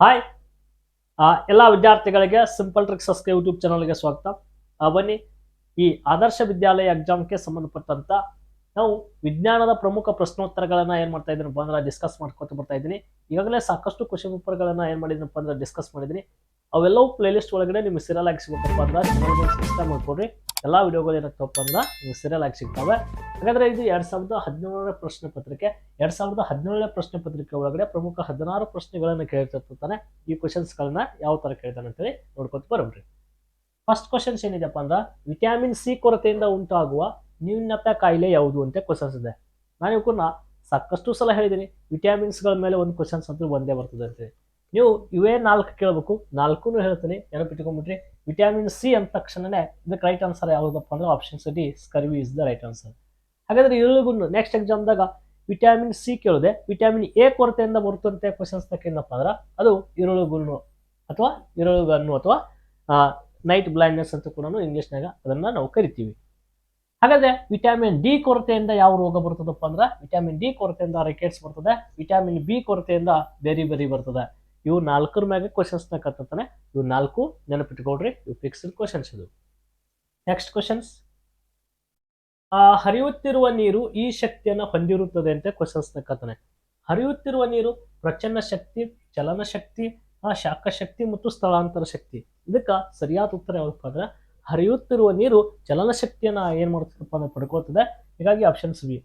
Hi ಎಲ್ಲ ವಿದ್ಯಾರ್ಥಿಗಳಿಗೆ simple tricks YouTube ಚಾನಲ್ಗೆ ಸ್ವಾಗತ. ಬನ್ನಿ. ಈ ಆದರ್ಶ ವಿದ್ಯಾಲಯ ಎಕ್ಸಾಮ್ಗೆ ಸಂಬಂಧಪಟ್ಟಂತ ನಾವು ವಿಜ್ಞಾನದ ಪ್ರಮುಖ ಪ್ರಶ್ನೋತ್ತರಗಳನ್ನ ಏನು ಮಾಡ್ತಾ ಇದ್ದೀನಪ್ಪ ಅಂದ್ರೆ ಡಿಸ್ಕಸ್ ಮಾಡ್ಕೊತ ಬರ್ತಾ ಇದ್ದೀನಿ. ಈಗಾಗಲೇ ಸಾಕಷ್ಟು ಕ್ವಶನ್ ಪೇಪರ್ಗಳನ್ನ ಏನು ಮಾಡಿದ್ರಪ್ಪ ಅಂದ್ರೆ ಡಿಸ್ಕಸ್ ಮಾಡಿದ್ದೀನಿ. ಅವೆಲ್ಲವೂ ಪ್ಲೇಲಿಸ್ಟ್ ಒಳಗಡೆ ನಿಮ್ಗೆ ಸಿರಿಯಲ್ ಆಗಿ ಸಿಗುತ್ತಪ್ಪ ಅಂದ್ರೆ ಸಬ್ಸ್ಕ್ರೈಬ್ ಮಾಡ್ಕೊಡ್ರಿ. ಎಲ್ಲ ವಿಡಿಯೋಗಳು ಏನಾಗ್ತಪ್ಪ ಅಂದ್ರೆ ನಿಮ್ಗೆ ಸಿರಿಯಲ್ ಆಗಿ ಸಿಗ್ತವೆ. ಹಾಗಾದ್ರೆ ಇದು ಎರಡ್ ಸಾವಿರದ ಹದಿನೇಳನೇ ಪ್ರಶ್ನೆ ಪತ್ರಿಕೆ. ಎರಡ್ ಸಾವಿರದ ಹದಿನೇಳನೇ ಪ್ರಶ್ನೆ ಪತ್ರಿಕೆ ಒಳಗಡೆ ಪ್ರಮುಖ ಹದಿನಾರು ಪ್ರಶ್ನೆಗಳನ್ನ ಕೇಳ್ತಿರ್ತಾನೆ. ಈ ಕ್ವಶನ್ಸ್ಗಳನ್ನ ಯಾವ ತರ ಕೇಳ್ತಾನೆ ಅಂತೇಳಿ ನೋಡ್ಕೊತ ಬರೋಣ್ರಿ. ಫಸ್ಟ್ ಕ್ವಶನ್ಸ್ ಏನಿದೆಪ್ಪ ಅಂದ್ರೆ ವಿಟಮಿನ್ ಸಿ ಕೊರತೆಯಿಂದ ಉಂಟಾಗುವ ನ್ಯೂನತೆ ಕಾಯಿಲೆ ಯಾವುದು ಅಂತ ಕ್ವಶನ್ಸ್ ಇದೆ. ನಾನು ಇವಕ್ಕನ್ನ ಸಾಕಷ್ಟು ಸಲ ಹೇಳಿದ್ದೀನಿ ವಿಟಮಿನ್ಸ್ಗಳ ಮೇಲೆ ಒಂದು ಕ್ವಶನ್ಸ್ ಅಂತೂ ಒಂದೇ ಬರ್ತದೆ ಅಂತೇಳಿ. ನೀವು ಇವೇ ನಾಲ್ಕು ಕೇಳಬೇಕು ನಾಲ್ಕು ಹೇಳ್ತೀನಿ ನೆನಪಿಟ್ಕೊಂಡ್ಬಿಟ್ರಿ ವಿಟಮಿನ್ ಸಿ ಅಂದ ತಕ್ಷಣನೇ ಇದಕ್ಕೆ ರೈಟ್ ಆನ್ಸರ್ ಯಾವುದಪ್ಪ ಅಂದ್ರೆ option D scurvy is the right answer ಹಾಗಾದ್ರೆ ಇರುಳುಗುನ್ನು ನೆಕ್ಸ್ಟ್ ಎಕ್ಸಾಮ್ದಾಗ ವಿಟಮಿನ್ ಸಿ ಕೇಳಿದೆ. ವಿಟಾಮಿನ್ ಎ ಕೊರತೆಯಿಂದ ಬರುತ್ತಂತೆ ಕ್ವಶನ್ಸ್ ತಕ್ಕೇನಪ್ಪ ಅಂದ್ರೆ, ಅದು ಇರುಳುಗುನ್ನು ಅಥವಾ ಇರುಳುಗನ್ನು ಅಥವಾ ನೈಟ್ ಬ್ಲೈಂಡ್ನೆಸ್ ಅಂತ ಕೂಡ ಇಂಗ್ಲೀಷ್ನಾಗ ಅದನ್ನ ನಾವು ಕರಿತೀವಿ. ಹಾಗಾದ್ರೆ ವಿಟಾಮಿನ್ ಡಿ ಕೊರತೆಯಿಂದ ಯಾವ ರೋಗ ಬರ್ತದಪ್ಪ ಅಂದ್ರೆ ವಿಟಾಮಿನ್ ಡಿ ಕೊರತೆಯಿಂದ ರಿಕೆಟ್ಸ್ ಬರ್ತದೆ ವಿಟಾಮಿನ್ ಬಿ ಕೊರತೆಯಿಂದ ಬೇರೆ ಬೇರೆ ಬರ್ತದೆ. ಇವು ನಾಲ್ಕರ ಮ್ಯಾಗ ಕ್ವಶನ್ಸ್ನ ಇವು ನಾಲ್ಕು ನೆನಪಿಟ್ಕೊಳ್ರಿ, ಇವು ಫಿಕ್ಸ್ಡ್ ಕ್ವಶನ್ಸ್ ಇದು. ನೆಕ್ಸ್ಟ್ ಕ್ವಶನ್ಸ್ ಆ, ಹರಿಯುತ್ತಿರುವ ನೀರು ಈ ಶಕ್ತಿಯನ್ನ ಹೊಂದಿರುತ್ತದೆ ಅಂತ ಕ್ವಶನ್ಸ್ನ ಕತ್ತನೆ ಹರಿಯುತ್ತಿರುವ ನೀರು ಪ್ರಚನ್ನ ಶಕ್ತಿ, ಚಲನ ಶಕ್ತಿ, ಆ ಶಾಖ ಶಕ್ತಿ ಮತ್ತು ಸ್ಥಳಾಂತರ ಶಕ್ತಿ. ಇದಕ್ಕ ಸರಿಯಾದ ಉತ್ತರ ಯಾವ್ದಪ್ಪ ಅಂದ್ರೆ, ಹರಿಯುತ್ತಿರುವ ನೀರು ಚಲನ ಶಕ್ತಿಯನ್ನ ಏನ್ ಮಾಡ್ತದಪ್ಪ ಅಂದ್ರೆ ಪಡ್ಕೋತದೆ ಹೀಗಾಗಿ ಆಪ್ಷನ್ಸ್ ಬಿ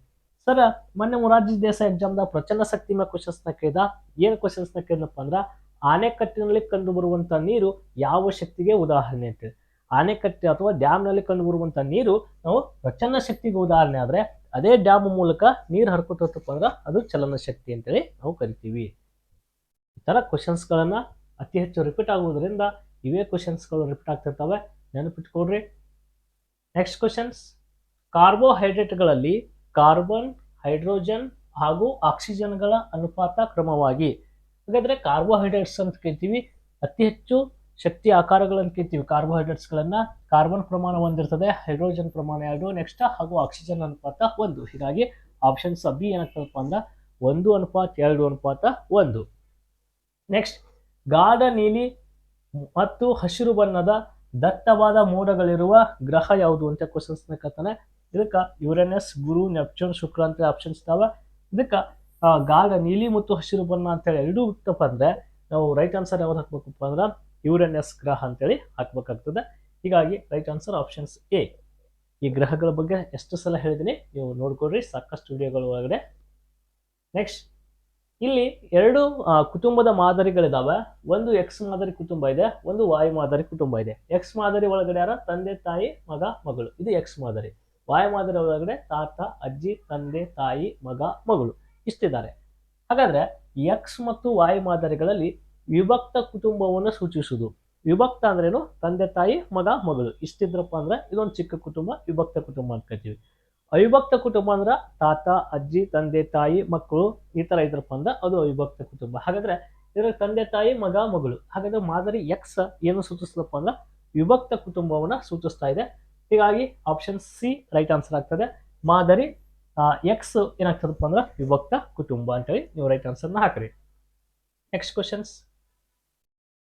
ಸರ್ ಮೊನ್ನೆ ಮೊರಾರ್ಜಿ ದೇಸಾಯಿ ಎಕ್ಸಾಮ್ದಾಗ ಪ್ರಚನ್ನ ಶಕ್ತಿ ಮೇಲೆ ಕ್ವಶನ್ಸ್ನ ಕೇಳಿದ. ಏನ್ ಕ್ವಶನ್ಸ್ನ ಕೇಳಿದಪ್ಪ ಅಂದ್ರೆ, ಆನೆಕಟ್ಟಿನಲ್ಲಿ ಕಂಡು ಬರುವಂತ ನೀರು ಯಾವ ಶಕ್ತಿಗೆ ಉದಾಹರಣೆ ಅಂತೇಳಿ ಆನೆಕಟ್ಟೆ ಅಥವಾ ಡ್ಯಾಮ್ನಲ್ಲಿ ಕಂಡು ಬರುವಂತ ನೀರು ನಾವು ಪ್ರಚನ್ನ ಶಕ್ತಿಗೆ ಉದಾಹರಣೆ ಆದ್ರೆ ಅದೇ ಡ್ಯಾಮ್ ಮೂಲಕ ನೀರು ಹರ್ಕೊತಪ್ಪ ಅಂದ್ರೆ ಅದು ಚಲನ ಶಕ್ತಿ ಅಂತೇಳಿ ನಾವು ಕರಿತೀವಿ. ಈ ತರ ಕ್ವಶನ್ಸ್ ಗಳನ್ನ ಅತಿ ಹೆಚ್ಚು ರಿಪೀಟ್ ಆಗುವುದರಿಂದ ಇವೇ ಕ್ವಶನ್ಸ್ಗಳು ರಿಪೀಟ್ ಆಗ್ತಿರ್ತವೆ. ನೆನಪಿಟ್ಕೊಡ್ರಿ ನೆಕ್ಸ್ಟ್ ಕ್ವಶನ್ಸ್ ಕಾರ್ಬೋಹೈಡ್ರೇಟ್ಗಳಲ್ಲಿ ಕಾರ್ಬನ್ ಹೈಡ್ರೋಜನ್ ಹಾಗೂ ಆಕ್ಸಿಜನ್ಗಳ ಅನುಪಾತ ಕ್ರಮವಾಗಿ. ಹಾಗಾದ್ರೆ ಕಾರ್ಬೋಹೈಡ್ರೇಟ್ಸ್ ಅಂತ ಕೇಳ್ತೀವಿ ಅತಿ ಹೆಚ್ಚು ಶಕ್ತಿ ಆಕಾರಗಳನ್ನು ಕೇಳ್ತೀವಿ ಕಾರ್ಬೋಹೈಡ್ರೇಟ್ಸ್ಗಳನ್ನು ಕಾರ್ಬನ್ ಪ್ರಮಾಣ ಒಂದಿರ್ತದೆ ಹೈಡ್ರೋಜನ್ ಪ್ರಮಾಣ ಎರಡು ನೆಕ್ಸ್ಟ್ ಹಾಗೂ ಆಕ್ಸಿಜನ್ ಅನುಪಾತ ಒಂದು. ಹೀಗಾಗಿ ಆಪ್ಷನ್ಸ್ ಬಿ ಏನಾಗ್ತದಪ್ಪ ಅಂದ್ರೆ ಒಂದು ಅನುಪಾತ, ಎರಡು ಅನುಪಾತ, ಒಂದು. ನೆಕ್ಸ್ಟ್ ಗಾಢ ನೀಲಿ ಮತ್ತು ಹಸಿರು ಬಣ್ಣದ ದಟ್ಟವಾದ ಮೋಡಗಳಿರುವ ಗ್ರಹ ಯಾವುದು ಅಂತ ಕ್ವಶನ್ಸ್ ಕತ್ತಾನೆ ಇದಕ್ಕ ಯುರೇನಸ್ ಗುರು ನೆಪ್ಚೂನ್ ಶುಕ್ರ ಅಂತ ಆಪ್ಷನ್ಸ್ ಇದಾವೆ. ಇದಕ್ಕೆ ಗಾಢ ನೀಲಿ ಮತ್ತು ಹಸಿರು ಬಣ್ಣ ಅಂತೇಳಿ ಎರಡೂ ಇತ್ತಪ್ಪ ಅಂದರೆ, ನಾವು ರೈಟ್ ಆನ್ಸರ್ ಯಾವ್ದು ಹಾಕ್ಬೇಕಪ್ಪ ಅಂದ್ರೆ ಯುರೇನಸ್ ಗ್ರಹ ಅಂತೇಳಿ ಹಾಕ್ಬೇಕಾಗ್ತದೆ. ಹೀಗಾಗಿ ರೈಟ್ ಆನ್ಸರ್ ಆಪ್ಷನ್ಸ್ ಎ ಈ ಗ್ರಹಗಳ ಬಗ್ಗೆ ಎಷ್ಟು ಸಲ ಹೇಳಿದ್ದೀನಿ, ನೀವು ನೋಡ್ಕೊಡ್ರಿ ಸಾಕಷ್ಟು ವಿಡಿಯೋಗಳ ಒಳಗಡೆ. ನೆಕ್ಸ್ಟ್ ಇಲ್ಲಿ ಎರಡು ಕುಟುಂಬದ ಮಾದರಿಗಳಿದಾವೆ. ಒಂದು ಎಕ್ಸ್ ಮಾದರಿ ಕುಟುಂಬ ಇದೆ, ಒಂದು ವಾಯು ಮಾದರಿ ಕುಟುಂಬ ಇದೆ. ಎಕ್ಸ್ ಮಾದರಿ ಒಳಗಡೆ ಯಾರ? ತಂದೆ, ತಾಯಿ, ಮಗ, ಮಗಳು. ಇದು ಎಕ್ಸ್ ಮಾದರಿ. ವಾಯು ಮಾದರಿ ಒಳಗಡೆ ತಾತ, ಅಜ್ಜಿ, ತಂದೆ, ತಾಯಿ, ಮಗ, ಮಗಳು ಇಷ್ಟಿದ್ದಾರೆ. ಹಾಗಾದ್ರೆ ಎಕ್ಸ್ ಮತ್ತು ವಾಯು ಮಾದರಿಗಳಲ್ಲಿ ವಿಭಕ್ತ ಕುಟುಂಬವನ್ನು ಸೂಚಿಸುವುದು ವಿಭಕ್ತ ಅಂದ್ರೇನು? ತಂದೆ, ತಾಯಿ, ಮಗ, ಮಗಳು. ಇಷ್ಟಿದ್ರಪ್ಪ ಅಂದ್ರೆ ಇದೊಂದು ಚಿಕ್ಕ ಕುಟುಂಬ, ವಿಭಕ್ತ ಕುಟುಂಬ ಅಂತ ಕರಿತೀವಿ ಅವಿಭಕ್ತ ಕುಟುಂಬ ಅಂದ್ರೆ ತಾತ, ಅಜ್ಜಿ, ತಂದೆ, ತಾಯಿ, ಮಕ್ಕಳು ಈ ತರ ಇದ್ರಪ್ಪ ಅಂದ್ರೆ ಅದು ಅವಿಭಕ್ತ ಕುಟುಂಬ. ಹಾಗಾದ್ರೆ ಇದ್ರ ತಂದೆ, ತಾಯಿ, ಮಗ, ಮಗಳು. ಹಾಗಾದ್ರೆ ಮಾದರಿ ಎಕ್ಸ್ ಏನು ಸೂಚಿಸಿದಪ್ಪ ಅಂದ್ರೆ ವಿಭಕ್ತ ಕುಟುಂಬವನ್ನ ಸೂಚಿಸ್ತಾ ಇದೆ. ಹೀಗಾಗಿ ಆಪ್ಷನ್ ಸಿ ರೈಟ್ ಆನ್ಸರ್ ಆಗ್ತದೆ. ಮಾದರಿ ಎಕ್ಸ್ ಏನಾಗ್ತದಪ್ಪ ಅಂದ್ರೆ ವಿಭಕ್ತ ಕುಟುಂಬ ಅಂತೇಳಿ ನೀವು ರೈಟ್ ಆನ್ಸರ್ನ ಹಾಕ್ರಿ. ನೆಕ್ಸ್ಟ್ ಕ್ವಶನ್ಸ್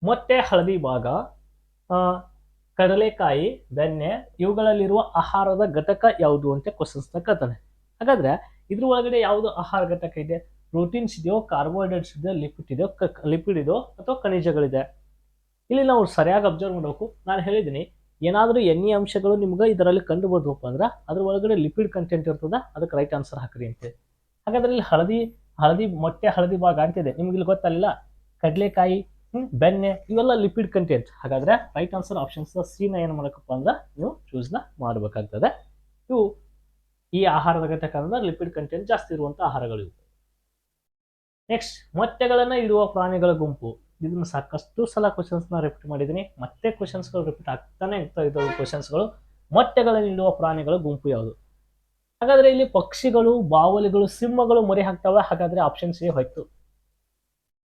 ಮೊಟ್ಟೆ, ಹಳದಿ ಭಾಗ ಕಡಲೆಕಾಯಿ, ಬೆಣ್ಣೆ, ಇವುಗಳಲ್ಲಿರುವ ಆಹಾರದ ಘಟಕ ಯಾವುದು ಅಂತ ಕ್ವಶನ್ಸ್ ಕತ್ತಾನೆ ಹಾಗಾದ್ರೆ ಇದ್ರ ಒಳಗಡೆ ಯಾವುದು ಆಹಾರ ಘಟಕ ಇದೆ? ಪ್ರೋಟೀನ್ಸ್ ಇದೆಯೋ ಕಾರ್ಬೋಹೈಡ್ರೇಟ್ಸ್ ಇದೆಯೋ ಲಿಪಿಡ್ ಇದೆಯೋ ಲಿಪಿಡ್ ಇದೆಯೋ ಅಥವಾ ಖನಿಜಗಳಿದೆ? ಇಲ್ಲಿ ನಾವು ಸರಿಯಾಗಿ ಅಬ್ಸರ್ವ್ ಮಾಡಬೇಕು. ನಾನು ಹೇಳಿದ್ದೀನಿ, ಏನಾದರೂ ಎಣ್ಣೆ ಅಂಶಗಳು ನಿಮ್ಗೆ ಇದರಲ್ಲಿ ಕಂಡು ಬಂದವಪ್ಪ ಅಂದ್ರೆ ಅದ್ರ ಒಳಗಡೆ ಲಿಪಿಡ್ ಕಂಟೆಂಟ್ ಇರ್ತದೆ, ಅದಕ್ಕೆ ರೈಟ್ ಆನ್ಸರ್ ಹಾಕ್ರಿ ಅಂತ ಹಾಗಾದ್ರೆ ಇಲ್ಲಿ ಹಳದಿ ಹಳದಿ, ಮೊಟ್ಟೆ, ಹಳದಿ ಭಾಗ ಅಂತಿದೆ. ನಿಮ್ಗೆ ಇಲ್ಲಿ ಗೊತ್ತಲ್ಲ, ಕಡಲೆಕಾಯಿ ಬೆಣ್ಣೆ ಇವೆಲ್ಲ ಲಿಪಿಡ್ ಕಂಟೆಂಟ್ ಹಾಗಾದ್ರೆ ರೈಟ್ ಆನ್ಸರ್ ಆಪ್ಷನ್ಸ್ ಸಿ ನ ಏನು ಮಾಡಬೇಕಪ್ಪ ಅಂದ್ರೆ ನೀವು ಚೂಸ್ನ ಮಾಡಬೇಕಾಗ್ತದೆ. ಇವು ಈ ಆಹಾರದ ಘಟಕದ ಲಿಪಿಡ್ ಕಂಟೆಂಟ್ ಜಾಸ್ತಿ ಇರುವಂತ ಆಹಾರಗಳು ನೆಕ್ಸ್ಟ್ ಮೊಟ್ಟೆಗಳನ್ನ ಇಡುವ ಪ್ರಾಣಿಗಳ ಗುಂಪು. ಇದನ್ನ ಸಾಕಷ್ಟು ಸಲ ಕ್ವಶನ್ಸ್ನ ರಿಪೀಟ್ ಮಾಡಿದ್ದೀನಿ ಮತ್ತೆ ಕ್ವಶನ್ಸ್ಗಳು ರಿಪೀಟ್ ಆಗ್ತಾನೆ ಇರ್ತಾ ಇದ್ದಾವೆ ಕ್ವಶನ್ಸ್ಗಳು ಮೊಟ್ಟೆಗಳನ್ನು ಇಡುವ ಪ್ರಾಣಿಗಳ ಗುಂಪು ಯಾವುದು? ಹಾಗಾದ್ರೆ ಇಲ್ಲಿ ಪಕ್ಷಿಗಳು, ಬಾವಲಿಗಳು, ಸಿಂಹಗಳು ಮರಿ ಹಾಕ್ತವೆ. ಹಾಗಾದ್ರೆ ಆಪ್ಷನ್ ಸಿ ಹೋಯ್ತು.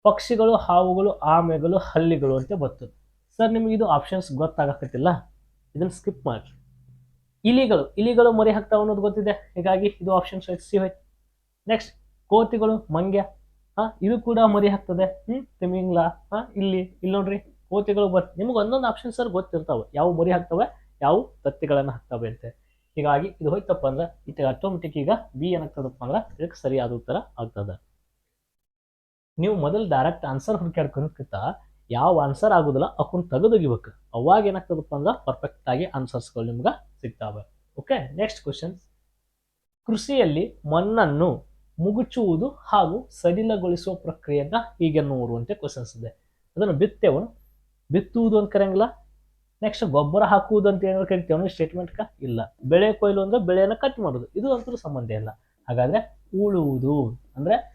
ಪಕ್ಷಿಗಳು, ಹಾವುಗಳು, ಆಮೆಗಳು, ಹಲ್ಲಿಗಳು ಅಂತ ಬರ್ತದೆ. ಸರ್, ನಿಮಗೆ ಇದು ಆಪ್ಷನ್ಸ್ ಗೊತ್ತಾಗಕತ್ತಿಲ್ಲ. ಇದನ್ನು ಸ್ಕಿಪ್ ಮಾಡಿ ಇಲಿಗಳು ಇಲಿಗಳು ಮರಿ ಹಾಕ್ತಾವ ಅನ್ನೋದು ಗೊತ್ತಿದೆ. ಹೀಗಾಗಿ ಇದು ಆಪ್ಷನ್ಸ್ ಸಿ ಹೋಯ್ತು. ನೆಕ್ಸ್ಟ್ ಕೋತಿಗಳು, ಮಂಗ್ಯ. ಹಾ, ಇದು ಕೂಡ ಮರಿ ಹಾಕ್ತದೆ. ಹ್ಮ್, ತಿಮಿಂಗ್ಲ, ಹಾ, ಇಲ್ಲಿ ಇಲ್ಲಿ ನೋಡ್ರಿ, ಕೋತಿಗಳು ಬರ್, ನಿಮ್ಗೆ ಒಂದೊಂದು ಆಪ್ಷನ್ ಸರ್ ಗೊತ್ತಿರ್ತಾವೆ. ಯಾವ ಮರಿ ಹಾಕ್ತವೆ, ಯಾವ ತತ್ತಿಗಳನ್ನು ಹಾಕ್ತವೆ ಅಂತ. ಹೀಗಾಗಿ ಇದು ಹೋಯ್ತಪ್ಪ ಅಂದ್ರೆ ಇದು ಆಟೋಮೆಟಿಕ್ ಈಗ ಬಿ ಏನಾಗ್ತದಪ್ಪ ಅಂದ್ರೆ, ಇದಕ್ಕೆ ಸರಿಯಾದ ಉತ್ತರ ಆಗ್ತದೆ. ನೀವು ಮೊದಲು ಡೈರೆಕ್ಟ್ ಆನ್ಸರ್ ಹುಡುಕಾಡ್ಕೊಂಡ್ಕಿಂತ ಯಾವ ಆನ್ಸರ್ ಆಗುದಿಲ್ಲ ಅಕ್ಕನ್ ತೆಗೆದೊಗಿಬೇಕು. ಅವಾಗ ಏನಾಗ್ತದಪ್ಪ ಅಂದ್ರೆ ಪರ್ಫೆಕ್ಟ್ ಆಗಿ ಆನ್ಸರ್ಸ್ಗಳು ನಿಮ್ಗೆ ಸಿಗ್ತಾವೆ. ಓಕೆ ನೆಕ್ಸ್ಟ್ ಕ್ವಶನ್ ಕೃಷಿಯಲ್ಲಿ ಮಣ್ಣನ್ನು ಮುಗುಚುವುದು ಹಾಗೂ ಸಡಿಲಗೊಳಿಸುವ ಪ್ರಕ್ರಿಯೆಯನ್ನ ಹೀಗೆ ನೋಡುವಂತೆ ಕ್ವಶನ್ಸ್ ಇದೆ. ಅದನ್ನು ಬಿತ್ತೇವನು. ಬಿತ್ತುವುದು ಅಂತ ಕರೆಯಂಗಿಲ್ಲ. ನೆಕ್ಸ್ಟ್ ಗೊಬ್ಬರ ಹಾಕುವುದು ಅಂತ ಏನಾದ್ರು ಕರಿತೇವನು ಸ್ಟೇಟ್ಮೆಂಟ್ಕ ಇಲ್ಲ. ಬೆಳೆ ಕೊಯ್ಲು ಅಂದ್ರೆ ಬೆಳೆಯನ್ನು ಕಟ್ ಮಾಡೋದು. ಇದು ಅಂತೂ ಸಂಬಂಧ ಇಲ್ಲ. ಹಾಗಾದ್ರೆ ಉಳುವುದು ಅಂದ್ರೆ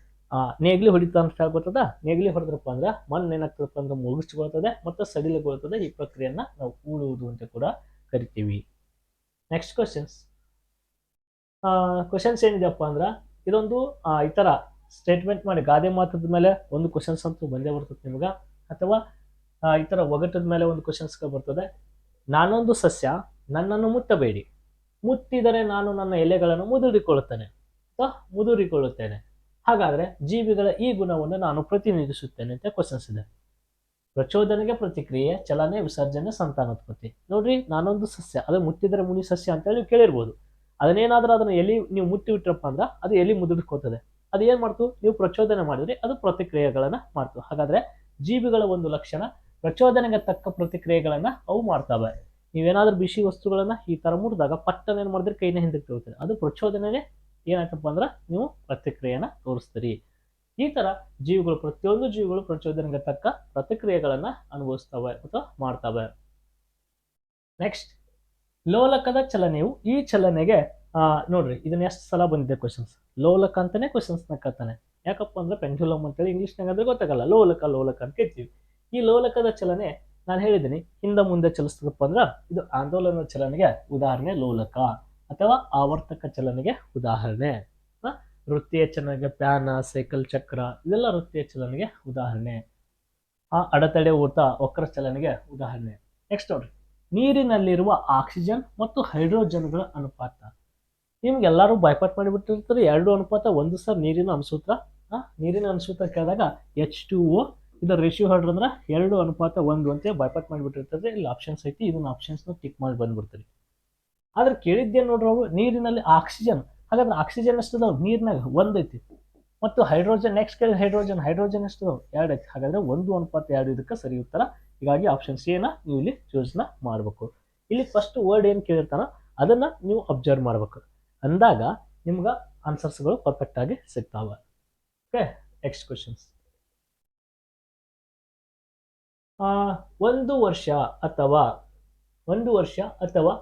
ನೇಗಿಲಿ ಹೊಡಿತಾ ಅಂತ ಹೇಳ್ಕೊತದ? ನೇಗ್ಲಿ ಹೊಡೆದ್ರಪ್ಪ ಅಂದ್ರೆ ಮಣ್ಣು ಏನಾಗ್ತದಪ್ಪ ಅಂದ್ರೆ ಮುಗಿಸ್ಕೊಳ್ತದೆ ಮತ್ತು ಸಡಿಲಗೊಳ್ತದೆ ಈ ಪ್ರಕ್ರಿಯೆಯನ್ನು ನಾವು ಕೂಡುವುದು ಅಂತ ಕೂಡ ಕರಿತೀವಿ. ನೆಕ್ಸ್ಟ್ ಕ್ವಶನ್ಸ್ ಕ್ವಶನ್ಸ್ ಏನಿದೆಯಪ್ಪ ಅಂದ್ರೆ ಇದೊಂದು ಆ, ಈ ಥರ ಸ್ಟೇಟ್ಮೆಂಟ್ ಮಾಡಿ ಗಾದೆ ಮಾತದ ಮೇಲೆ ಒಂದು ಕ್ವಶನ್ಸ್ ಅಂತೂ ಬಂದೇ ಬರ್ತದೆ ನಿಮ್ಗೆ. ಅಥವಾ ಆ, ಈ ಥರ ಒಗಟದ ಮೇಲೆ ಒಂದು ಕ್ವಶನ್ಸ್ ಬರ್ತದೆ. ನಾನೊಂದು ಸಸ್ಯ ನನ್ನನ್ನು ಮುಟ್ಟಬೇಡಿ. ಮುಟ್ಟಿದರೆ ನಾನು ನನ್ನ ಎಲೆಗಳನ್ನು ಮುದುರಿಕೊಳ್ಳುತ್ತೇನೆ ಅಥವಾ ಮುದುರಿಕೊಳ್ಳುತ್ತೇನೆ. ಹಾಗಾದ್ರೆ ಜೀವಿಗಳ ಈ ಗುಣವನ್ನು ನಾನು ಪ್ರತಿನಿಧಿಸುತ್ತೇನೆ ಅಂತ ಕ್ವಶನ್ಸ್ ಇದೆ. ಪ್ರಚೋದನೆಗೆ ಪ್ರತಿಕ್ರಿಯೆ, ಚಲನೆ, ವಿಸರ್ಜನೆ ಸಂತಾನೋತ್ಪತ್ತಿ ನೋಡ್ರಿ, ನಾನೊಂದು ಸಸ್ಯ, ಅದು ಮುತ್ತಿದ್ರೆ ಮುನಿ ಸಸ್ಯ ಅಂತ ಹೇಳಿ ಕೇಳಿರ್ಬೋದು. ಅದನ್ನೇನಾದ್ರೂ ಅದನ್ನ ಎಲ್ಲಿ ನೀವು ಮುಟ್ಟಿ ಬಿಟ್ರಪ್ಪ ಅಂದ್ರೆ ಅದು ಎಲ್ಲಿ ಮುದುಡ್ಕೋತದೆ ಅದು ಏನು ಮಾಡ್ತು? ನೀವು ಪ್ರಚೋದನೆ ಮಾಡಿದ್ರಿ, ಅದು ಪ್ರತಿಕ್ರಿಯೆಗಳನ್ನು ಮಾಡ್ತು. ಹಾಗಾದ್ರೆ ಜೀವಿಗಳ ಒಂದು ಲಕ್ಷಣ, ಪ್ರಚೋದನೆಗೆ ತಕ್ಕ ಪ್ರತಿಕ್ರಿಯೆಗಳನ್ನು ಅವು ಮಾಡ್ತಾವೆ. ನೀವೇನಾದ್ರೂ ಬಿಸಿ ವಸ್ತುಗಳನ್ನು ಈ ತರ ಮುರಿದಾಗ ಪಟ್ಟನ ಏನ್ ಮಾಡಿದ್ರೆ ಕೈನ ಹಿಂದಕ್ಕೆ ತಗೋತಾರೆ ಅದು ಪ್ರಚೋದನೆಗೆ ಏನಾಯ್ತಪ್ಪ ಅಂದ್ರೆ ನೀವು ಪ್ರತಿಕ್ರಿಯೆನ ತೋರಿಸ್ತೀರಿ. ಈ ತರ ಜೀವಿಗಳು, ಪ್ರತಿಯೊಂದು ಜೀವಿಗಳು ಪ್ರಚೋದನೆಗೆ ತಕ್ಕ ಪ್ರತಿಕ್ರಿಯೆಗಳನ್ನ ಅನುಭವಿಸ್ತವೆ ಅಥವಾ ಮಾಡ್ತವೆ. ನೆಕ್ಸ್ಟ್ ಲೋಲಕದ ಚಲನೆಯು ಈ ಚಲನೆಗೆ ನೋಡ್ರಿ, ಇದನ್ನ ಎಷ್ಟು ಸಲ ಬಂದಿದೆ ಕ್ವಶನ್ಸ್ ಲೋಲಕ ಅಂತಾನೆ ಕ್ವಶನ್ಸ್ ಕತ್ತಾನೆ ಯಾಕಪ್ಪ ಅಂದ್ರೆ ಪೆಂಡ್ಯುಲಮ್ ಅಂತೇಳಿ ಇಂಗ್ಲೀಷ್ನಾಗ ಅಂದ್ರೆ ಗೊತ್ತಾಗಲ್ಲ. ಲೋಲಕ ಲೋಲಕ ಅಂತ ಕೇಳ್ತೀವಿ. ಈ ಲೋಲಕದ ಚಲನೆ ನಾನು ಹೇಳಿದ್ದೀನಿ, ಹಿಂದೆ ಮುಂದೆ ಚಲಿಸ್ತದಪ್ಪ ಅಂದ್ರೆ ಇದು ಆಂದೋಲನದ ಚಲನೆಗೆ ಉದಾಹರಣೆ ಲೋಲಕ. ಅಥವಾ ಆವರ್ತಕ ಚಲನೆಗೆ ಉದಾಹರಣೆ. ವೃತ್ತಿಯ ಚಲನೆಗೆ ಪ್ಯಾನ, ಸೈಕಲ್, ಚಕ್ರ, ಇವೆಲ್ಲ ವೃತ್ತಿಯ ಚಲನೆಗೆ ಉದಾಹರಣೆ. ಆ ಅಡೆತಡೆ, ಊತ, ವಕ್ರ ಚಲನೆಗೆ ಉದಾಹರಣೆ. ನೆಕ್ಸ್ಟ್ ನೋಡ್ರಿ. ನೀರಿನಲ್ಲಿರುವ ಆಕ್ಸಿಜನ್ ಮತ್ತು ಹೈಡ್ರೋಜನ್ಗಳ ಅನುಪಾತ. ನಿಮ್ಗೆಲ್ಲರೂ ಬೈಪಾಟ್ ಮಾಡಿಬಿಟ್ಟಿರ್ತಾರೆ. ಎರಡು ಅನುಪಾತ, ಒಂದು ಸರ್ ನೀರಿನ ಅನುಸೂತ್ರ. ನೀರಿನ ಅನುಸೂತ್ರ ಕೇಳಿದಾಗ ಎಚ್ ಟು ಓ ಇದರ ರೇಷಿಯೋ ಅಂದ್ರೆ ಎರಡು ಅನುಪಾತ, ಒಂದು ಅಂತ ಬೈಪಾಟ್ ಮಾಡಿಬಿಟ್ಟಿರ್ತದೆ ಇಲ್ಲಿ ಆಪ್ಷನ್ಸ್ ಐತಿ. ಇದನ್ನ ಆಪ್ಷನ್ಸ್ನ ಟಿಕ್ ಮಾಡಿ ಬಂದ್ಬಿಡ್ತೀರಿ. ಆದ್ರೆ ಕೇಳಿದ್ದೇನು ನೋಡ್ರಿ ಅವು ನೀರಿನಲ್ಲಿ ಆಕ್ಸಿಜನ್ ಹಾಗಾದ್ರೆ ಆಕ್ಸಿಜನ್ ಎಷ್ಟದವ್? ನೀರಿನಾಗ ಒಂದೈತಿ ಮತ್ತು ಹೈಡ್ರೋಜನ್ ನೆಕ್ಸ್ಟ್ ಕೇಳಿದ ಹೈಡ್ರೋಜನ್ ಹೈಡ್ರೋಜನ್ ಎಷ್ಟದವ್? ಎರಡು ಐತಿ. ಹಾಗಾದ್ರೆ ಒಂದು ಅನುಪಾತ ಎರಡು ಇದಕ್ಕೆ ಸರಿ ಉತ್ತರ. ಹೀಗಾಗಿ ಆಪ್ಷನ್ ಸಿ ನ ನೀವು ಇಲ್ಲಿ ಚೂಸ್ನ ಮಾಡಬೇಕು. ಇಲ್ಲಿ ಫಸ್ಟ್ ವರ್ಡ್ ಏನು ಕೇಳಿರ್ತಾನ, ಅದನ್ನ ನೀವು ಅಬ್ಸರ್ವ್ ಮಾಡ್ಬೇಕು. ಅಂದಾಗ ನಿಮ್ಗೆ ಆನ್ಸರ್ಸ್ಗಳು ಪರ್ಫೆಕ್ಟ್ ಆಗಿ ಸಿಗ್ತಾವ. ಓಕೆ ನೆಕ್ಸ್ಟ್ ಕ್ವಶನ್ಸ್ ಒಂದು ವರ್ಷ ಅಥವಾ, ಒಂದು ವರ್ಷ ಅಥವಾ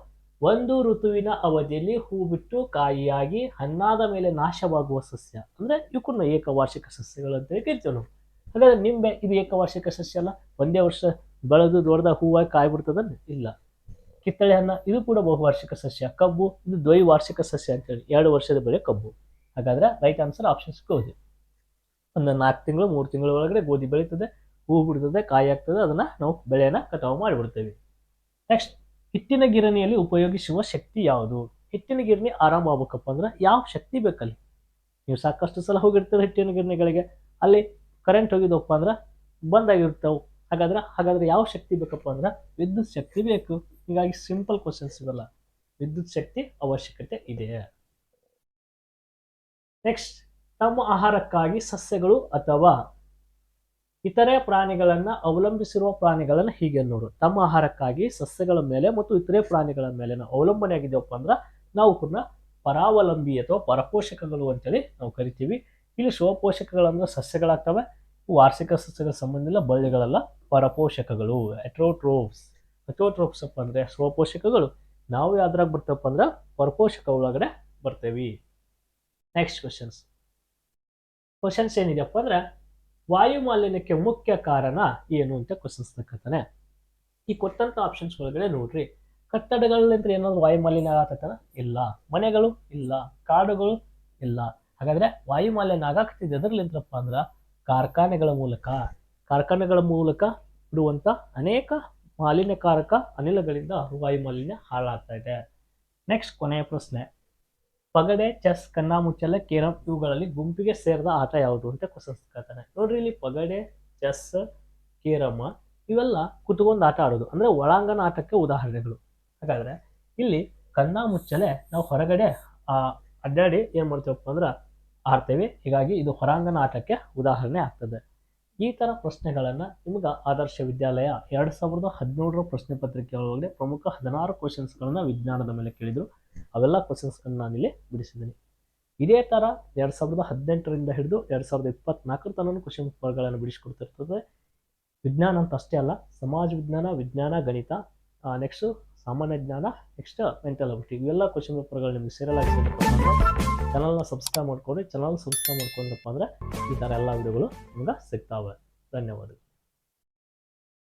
ಒಂದು ಋತುವಿನ ಅವಧಿಯಲ್ಲಿ ಹೂ ಬಿಟ್ಟು ಕಾಯಿಯಾಗಿ ಹಣ್ಣಾದ ಮೇಲೆ ನಾಶವಾಗುವ ಸಸ್ಯ. ಅಂದ್ರೆ ಇವಕ್ಕನ್ನ ಏಕವಾರ್ಷಿಕ ಸಸ್ಯಗಳು ಅಂತ ಕೇಳ್ತೇವೆ ನಾವು. ಹಾಗಾದ್ರೆ ನಿಂಬೆ, ಇದು ಏಕವಾರ್ಷಿಕ ಸಸ್ಯ ಅಲ್ಲ? ಒಂದೇ ವರ್ಷ ಬೆಳೆದು ದೊಡ್ಡದಾಗ ಹೂವಾಗಿ ಕಾಯಿ ಬಿಡ್ತದ ಇಲ್ಲ. ಕಿತ್ತಳೆ ಹಣ್ಣ, ಇದು ಕೂಡ ಬಹುವಾರ್ಷಿಕ ಸಸ್ಯ. ಕಬ್ಬು, ಇದು ದ್ವೈವಾರ್ಷಿಕ ಸಸ್ಯ ಅಂತೇಳಿ ಎರಡು ವರ್ಷದ ಬೆಳೆ ಕಬ್ಬು. ಹಾಗಾದ್ರೆ ರೈಟ್ ಆನ್ಸರ್ ಆಪ್ಷನ್ಸ್ ಗೋಧಿ ಒಂದು ನಾಲ್ಕು ತಿಂಗಳು, ಮೂರು ತಿಂಗಳ ಒಳಗಡೆ ಗೋಧಿ ಬೆಳೀತದೆ, ಹೂ ಬಿಡ್ತದೆ, ಕಾಯಿ ಆಗ್ತದೆ, ಅದನ್ನ ನಾವು ಬೆಳೆಯನ್ನ ಕಟಾವು ಮಾಡಿಬಿಡ್ತೇವೆ. ನೆಕ್ಸ್ಟ್ ಹಿಟ್ಟಿನ ಗಿರಣಿಯಲ್ಲಿ ಉಪಯೋಗಿಸುವ ಶಕ್ತಿ ಯಾವುದು? ಹಿಟ್ಟಿನ ಗಿರಣಿ ಆರಾಮ ಆಗ್ಬೇಕಪ್ಪ ಅಂದ್ರೆ ಯಾವ ಶಕ್ತಿ ಬೇಕಲ್ಲಿ? ನೀವು ಸಾಕಷ್ಟು ಸಲ ಹೋಗಿರ್ತೀರ ಹಿಟ್ಟಿನ ಗಿರಣಿಗಳಿಗೆ, ಅಲ್ಲಿ ಕರೆಂಟ್ ಹೋಗಿದಪ್ಪ ಅಂದ್ರೆ ಬಂದಾಗಿರ್ತಾವೆ. ಹಾಗಾದ್ರೆ ಹಾಗಾದ್ರೆ ಯಾವ ಶಕ್ತಿ ಬೇಕಪ್ಪ ಅಂದ್ರೆ ವಿದ್ಯುತ್ ಶಕ್ತಿ ಬೇಕು. ಹೀಗಾಗಿ ಸಿಂಪಲ್ ಕ್ವಶನ್ಸ್ ಇರಲ್ಲ. ವಿದ್ಯುತ್ ಶಕ್ತಿ ಅವಶ್ಯಕತೆ ಇದೆ. ನೆಕ್ಸ್ಟ್ ತಮ್ಮ ಆಹಾರಕ್ಕಾಗಿ ಸಸ್ಯಗಳು ಅಥವಾ ಇತರೆ ಪ್ರಾಣಿಗಳನ್ನ ಅವಲಂಬಿಸಿರುವ ಪ್ರಾಣಿಗಳನ್ನ ಹೀಗೆ ನೋಡು. ತಮ್ಮ ಆಹಾರಕ್ಕಾಗಿ ಸಸ್ಯಗಳ ಮೇಲೆ ಮತ್ತು ಇತರೆ ಪ್ರಾಣಿಗಳ ಮೇಲೆ ನಾವು ಅವಲಂಬನೆ ಆಗಿದ್ದೇವಪ್ಪ ಅಂದ್ರೆ ನಾವು ಕೂಡ ಪರಾವಲಂಬಿ ಅಥವಾ ಪರಪೋಷಕಗಳು ಅಂತೇಳಿ ನಾವು ಕರಿತೀವಿ. ಇಲ್ಲಿ ಶಿವಪೋಷಕಗಳಂದ್ರೆ ಸಸ್ಯಗಳಾಗ್ತವೆ. ವಾರ್ಷಿಕ ಸಸ್ಯಗಳ ಸಂಬಂಧ ಇಲ್ಲ, ಬಳ್ಳಿಗಳೆಲ್ಲ, ಪರಪೋಷಕಗಳು ಎಟ್ರೋಟ್ರೋಪ್ಸ್ ಎಟ್ರೋಟ್ರೋಪ್ಸ್ ಅಪ್ಪ ಅಂದ್ರೆ ಸ್ವಪೋಷಕಗಳು. ನಾವು ಯಾವ್ದ್ರಾಗ ಬರ್ತೇವಪ್ಪ ಅಂದ್ರೆ ಪರಪೋಷಕ ಒಳಗಡೆ ಬರ್ತೇವಿ. ನೆಕ್ಸ್ಟ್ ಕ್ವಶನ್ಸ್ ಕ್ವಶನ್ಸ್ ಏನಿದೆಯಪ್ಪ ಅಂದ್ರೆ ವಾಯು ಮಾಲಿನ್ಯಕ್ಕೆ ಮುಖ್ಯ ಕಾರಣ ಏನು ಅಂತ ಕ್ವಶನ್ಸ್ ತಕ್ಕತಾನೆ. ಈ ಕೊಟ್ಟಂತ ಆಪ್ಷನ್ಸ್ ಒಳಗಡೆ ನೋಡ್ರಿ. ಕಟ್ಟಡಗಳಿಂದ ಏನಾದ್ರು ವಾಯು ಮಾಲಿನ್ಯ ಆಗತ್ತಲ್ಲ ಇಲ್ಲ. ಮನೆಗಳು? ಇಲ್ಲ. ಕಾಡುಗಳು? ಇಲ್ಲ. ಹಾಗಾದ್ರೆ ವಾಯು ಮಾಲಿನ್ಯ ಆಗಾಕತ್ತಿದೆ. ಎದ್ರಲಿಂತ್ರಪ್ಪ ಅಂದ್ರೆ ಕಾರ್ಖಾನೆಗಳ ಮೂಲಕ. ಕಾರ್ಖಾನೆಗಳ ಮೂಲಕ ಬಿಡುವಂತ ಅನೇಕ ಮಾಲಿನ್ಯಕಾರಕ ಅನಿಲಗಳಿಂದ ವಾಯು ಮಾಲಿನ್ಯ ಹಾಳಾಗ್ತಾ ಇದೆ. ನೆಕ್ಸ್ಟ್ ಕೊನೆಯ ಪ್ರಶ್ನೆ. ಪಗಡೆ, ಚೆಸ್, ಕಣ್ಣಾಮುಚ್ಚಲೆ, ಕೇರಂ ಇವುಗಳಲ್ಲಿ ಗುಂಪಿಗೆ ಸೇರಿದ ಆಟ ಯಾವುದು ಅಂತ ಕ್ವಶನ್ಸ್ ಕೇಳ್ತಾನೆ. ನೋಡ್ರಿ ಇಲ್ಲಿ ಪಗಡೆ, ಚೆಸ್ ಕೇರಮ್ಮ ಇವೆಲ್ಲ ಕುತ್ಕೊಂಡು ಆಟ ಆಡೋದು. ಅಂದ್ರೆ ಒಳಾಂಗಣ ಆಟಕ್ಕೆ ಉದಾಹರಣೆಗಳು. ಹಾಗಾದ್ರೆ ಇಲ್ಲಿ ಕಣ್ಣಾಮುಚ್ಚಲೆ ನಾವು ಹೊರಗಡೆ ಅಡ್ಡಾಡಿ ಏನು ಮಾಡ್ತೀವಪ್ಪ ಅಂದ್ರೆ ಆಡ್ತೇವೆ. ಹೀಗಾಗಿ ಇದು ಹೊರಾಂಗಣ ಆಟಕ್ಕೆ ಉದಾಹರಣೆ ಆಗ್ತದೆ. ಈ ತರ ಪ್ರಶ್ನೆಗಳನ್ನು ನಿಮ್ಗೆ ಆದರ್ಶ ವಿದ್ಯಾಲಯ ಎರಡು ಸಾವಿರದ ಹದಿನೇಳರ ಪ್ರಶ್ನೆ ಪತ್ರಿಕೆ ಒಳಗಡೆ ಪ್ರಮುಖ ಹದಿನಾರು ಕ್ವಶನ್ಸ್ಗಳನ್ನ ವಿಜ್ಞಾನದ ಮೇಲೆ ಕೇಳಿದ್ರು. ಅವೆಲ್ಲ ಕ್ವಶನ್ಸ್ಗಳನ್ನ ನಾನಿಲ್ಲಿ ಬಿಡಿಸಿದ್ದೀನಿ. ಇದೇ ಥರ ಎರಡು ಸಾವಿರದ ಹದಿನೆಂಟರಿಂದ ಹಿಡಿದು ಎರಡು ಸಾವಿರದ ಇಪ್ಪತ್ನಾಲ್ಕರ ತನಕ ಕ್ವಶನ್ ಪೇಪರ್ಗಳನ್ನು ಬಿಡಿಸ್ಕೊಡ್ತಿರ್ತದೆ. ವಿಜ್ಞಾನ ಅಂತ ಅಷ್ಟೇ ಅಲ್ಲ, ಸಮಾಜ ವಿಜ್ಞಾನ ವಿಜ್ಞಾನ, ಗಣಿತ ನೆಕ್ಸ್ಟ್ ಸಾಮಾನ್ಯ ಜ್ಞಾನ ನೆಕ್ಸ್ಟ್ ಮೆಂಟಲ್ ಅಬಿಲಿಟಿ ಇವೆಲ್ಲ ಕ್ವಶನ್ ಪೇಪರ್ಗಳು ನಿಮ್ಗೆ ಆಗಿ ಚಾನಲ್ನ ಸಬ್ಸ್ಕ್ರೈಬ್ ಮಾಡ್ಕೊಂಡು ಚಾನಲ್ ಸಬ್ಸ್ಕ್ರೈಬ್ ಮಾಡ್ಕೊಂಡ್ರಪ್ಪ ಅಂದ್ರೆ ಈ ಥರ ಎಲ್ಲ ವಿಡಿಯೋಗಳು ನಿಮ್ಗೆ ಸಿಗ್ತಾವೆ. ಧನ್ಯವಾದಗಳು.